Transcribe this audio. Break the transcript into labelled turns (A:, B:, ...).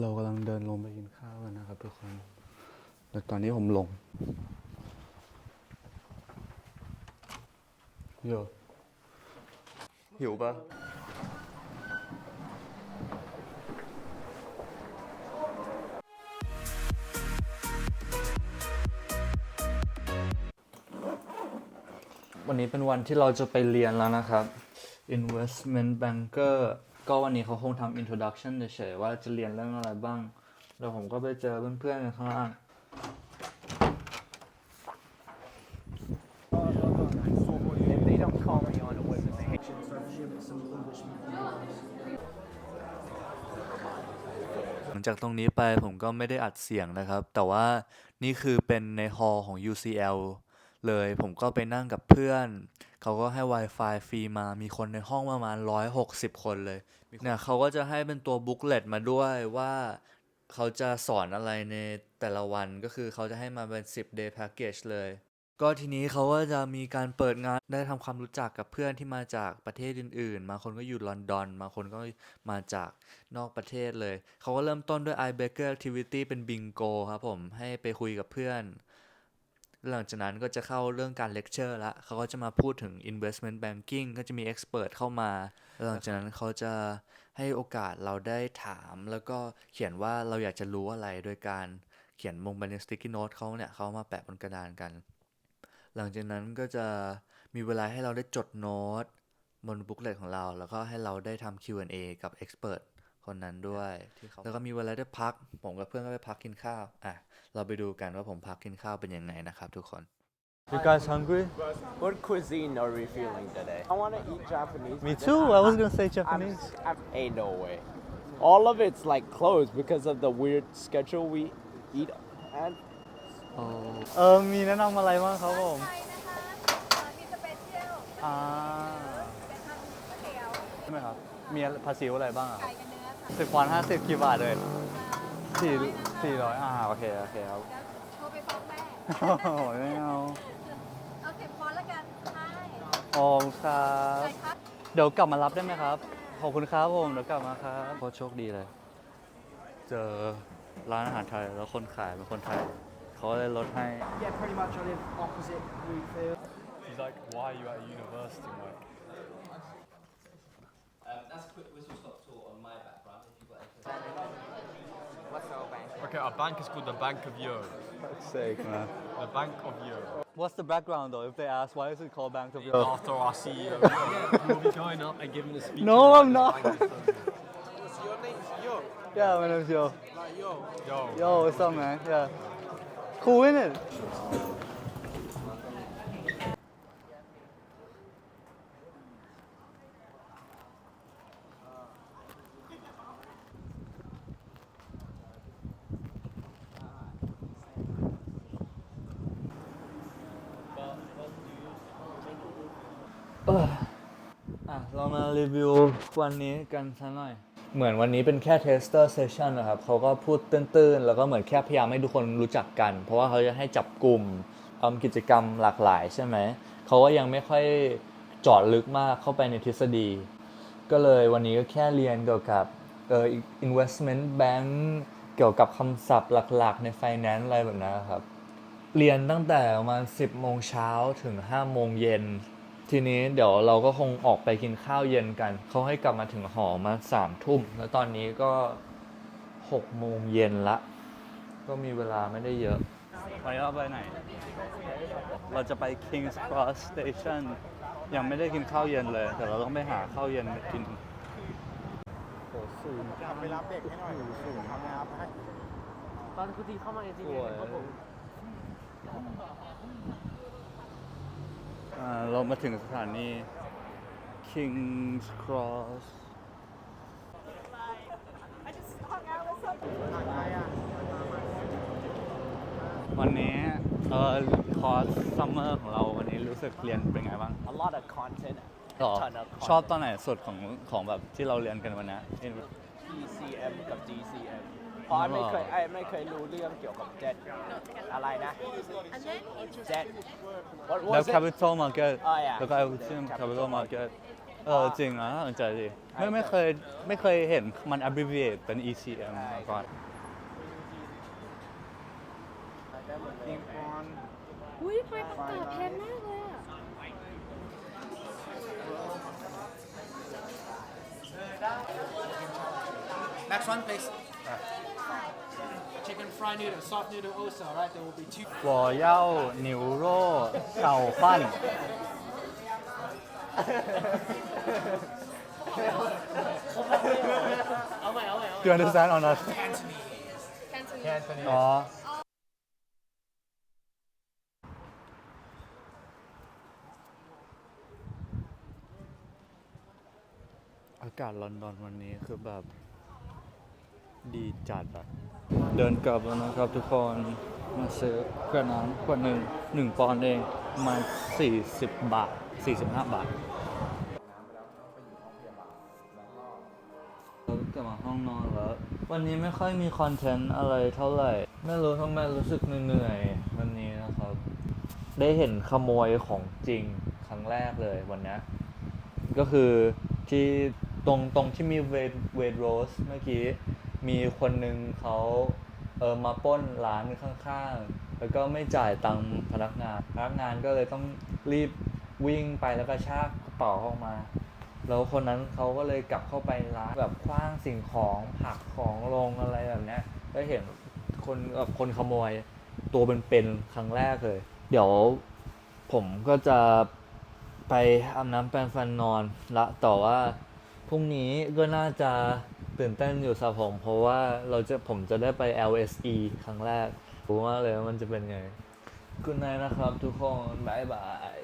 A: เรากำลังเดินลงไปกินข้าวกันนะครับทุกคน แต่ตอนนี้ผมลงโยหิวปะวันนี้เป็นวันที่เราจะไปเรียนแล้วนะครับ Investment Banker ก็วันนี้เขาคงทำ introduction เฉยๆว่าจะเรียนเรื่องอะไรบ้าง แล้วผมก็ไปเจอเพื่อนๆกันข้างล่างหลังจากตรงนี้ไปผมก็ไม่ได้อัดเสียงนะครับ แต่ว่านี่คือเป็นในฮอลของ UCL เลย ผมก็ไปนั่งกับเพื่อน เขาก็ให้ Wi-Fi ฟรีมา มีคนในห้องประมาณ 160 คนเลยเนี่ยเขาก็จะให้เป็นตัวบุ๊กเลตมาด้วยว่าเขาจะสอนอะไรในแต่ละวันก็คือเขาจะให้มาเป็น 10 day package เลย ก็ทีนี้เขาก็จะมีการเปิดงานได้ทำความรู้จักกับเพื่อนที่มาจากประเทศอื่นๆบางคนก็อยู่ลอนดอนบางคนก็มาจากนอกประเทศเลย เขาก็เริ่มต้นด้วย i b a k e r Activity เป็นบิงโกครับผมให้ไปคุยกับเพื่อน หลังจากนั้นก็จะเข้าเรื่องการเลคเชอร์ละเขาก็จะมาพูดถึง investment banking ก็จะมี expert เข้ามา หลังจากนั้นเขาจะให้โอกาสเราได้ถาม แล้วก็เขียนว่าเราอยากจะรู้อะไรโดยการเขียนลงไปใน sticky note เขาเนี่ยเขามาแปะบนกระดานกัน หลังจากนั้นก็จะมีเวลาให้เราได้จดโน้ตบนบุ๊กเลตของเรา แล้วก็ให้เราได้ทำ Q&A กับ Expert คนนั้นด้วยแล้วก็มีเวลาได้พัก ผมกับเพื่อนก็ไปพักกินข้าวอะเราไปดูกันว่าผมพักกินข้าวเป็นยังไงนะครับ ทุกคน You guys hungry?
B: what cuisine are we feeling today? I want to eat Japanese.
A: Me
B: but then
A: too.
B: I'm
A: I was
B: not-
A: gonna say
B: I'm-
A: Japanese.
B: I'm, ain't no way. All of it's like closed because of the weird schedule we eat at.
A: เออมีแนะนำอะไรบ้างครับผม
C: ไทยนะคะเอ่อมีสเปเชียล
A: อ่า
C: เป็นทำก๋วยเตี๋ยว
A: ใช่ไหมครับมีภาษีอะไรบ้างอะ
C: ไก่กับเนื้อค่ะ
A: สิบวันห้าสิบกี่บาทเลยสี่
C: ร้อยนะคะ
A: สี่ร้อยอ่าโอเคโอเคครับ
C: แล้วโทรไปฟ้องแม่
A: โอ้โหไม่เอา
C: เอาสิบพอแล้วกันใช่
A: โอ้ครับ
C: ใช่ครับ
A: เดี๋ยวกลับมารับได้ไหมครับ ขอบคุณครับผมเดี๋ยวกลับมาครับโคตรโชคดีเลย เจอร้านอาหารไทยแล้วคนขายเป็นคนไทยเขาเลยลดให้
D: Yeah, pretty much. I live opposite Bluefield.
A: He's like why are you at university Mike
E: Um, that's a quick
B: our bank?
F: Okay, our bank is called the Bank of Europe.
A: sake man
F: The Bank of Europe.
A: What's the background though if they ask why is it called Bank of Europe
F: After our CEO, we'll be going up and giving a speech.
A: No, I'm
F: the
A: not.
F: bank and stuff.
A: Yeah my name's Yo
F: Yo.
A: Yo what's up man Yeah Cool isn't it เรามารีวิววันนี้กันสักหน่อย เหมือนวันนี้เป็นแค่ tester session นะครับเขาก็พูดตื้นๆ แล้วก็เหมือนแค่พยายามให้ทุกคนรู้จักกัน เพราะว่าเขาจะให้จับกลุ่มทำกิจกรรมหลากหลายใช่ไหม เขาก็ยังไม่ค่อยเจาะลึกมากเข้าไปในทฤษฎี ก็เลยวันนี้ก็แค่เรียนเกี่ยวกับเอ่อ investment bank เกี่ยวกับคำศัพท์หลักๆ ใน finance อะไรแบบนั้นครับ เรียนตั้งแต่ประมาณ 10 โมงเช้าถึง 5 โมงเย็น ทีนี้เดี๋ยวเราก็คงออกไปกินข้าวเย็นกัน เขาให้กลับมาถึงหอมาสามทุ่ม แล้วตอนนี้ก็6โมงเย็นละ ก็มีเวลาไม่ได้เยอะวันนี้เราไปไหน เราจะไป King's Cross Station ยังไม่ได้กินข้าวเย็นเลย แต่เราต้องไปหาข้าวเย็นกินโอ้สูง
D: ไปรับเด็กให้หน่อยสูงทำนะครับให้
B: ตอนคุณทีเข้ามาจริง
A: สวยอ่า เรามาถึงสถานี King's Cross วันนี้เออคอร์สซัมเมอร์ของเราวันนี้รู้สึกเรียนเป็นไงบ้าง
B: a lot of content.
A: หรอ
B: ton of
A: ชอบ
B: content.
A: ตอนไหนสุดของของแบบที่เราเรียนกันวันนี้
B: PCM กับ GCM เพราะไม่เคยไอ้ไม่เคยรู้เรื่องเกี่ยวกับ jet อะไรนะ
C: อันนี้
B: jet what
A: แล้ว
B: was it
A: Capital Market
B: อ๋อ yeah
A: แล้วก็ Evolution Capital Market เออจริงนะน่าสนใจดิไม่ไม่เคยไม่เคยเห็นมัน abbreviate เป็น ECM มาก่อน
D: Think on
C: อุ้ยไฟประกาศแพงมากเลยอะ
G: Next one, please. Chicken fried noodle, soft noodle also, alright? There will be two.
A: วอเย่านิวโรเก่าปั้น Do you understand or not
G: Cantonese.
A: อ๋อ อากาศลอนดอนวันนี้คือแบบ ดีจัดอะ เดินกลับแล้วนะครับทุกคนมาซื้อขวดน้ำขวดหนึ่งหนึ่งปอนด์เองประมาณ40 บาท 45 บาทเรากลับมาห้องนอนแล้ว วันนี้ไม่ค่อยมีคอนเทนต์อะไรเท่าไหร่ ไม่รู้ทำไมรู้สึกเหนื่อยๆวันนี้นะครับ ได้เห็นขโมยของจริงครั้งแรกเลยวันนี้ก็คือที่ตรงตรงที่มีเวดเวดโรสเมื่อกี้ มีคนหนึ่งเขาเออมาป้นร้านข้างๆ แล้วก็ไม่จ่ายตังค์พนักงาน พนักงานก็เลยต้องรีบวิ่งไปแล้วก็ชากกระเป๋าออกมา แล้วคนนั้นเขาก็เลยกลับเข้าไปร้านแบบคว้างสิ่งของผักของลงอะไรแบบเนี้ยก็เห็นคนแบบคนขโมยตัวเป็นๆครั้งแรกเลย เดี๋ยวผมก็จะไปอาบน้ำแปรงฟันนอนละแต่ว่าพรุ่งนี้ก็น่าจะ ตื่นเต้นอยู่สับผมเพราะว่าเราจะผมจะได้ไป LSE ครั้งแรกรู้มากเลยว่ามันจะเป็นไง คุณนายนะครับทุกคนบายบาย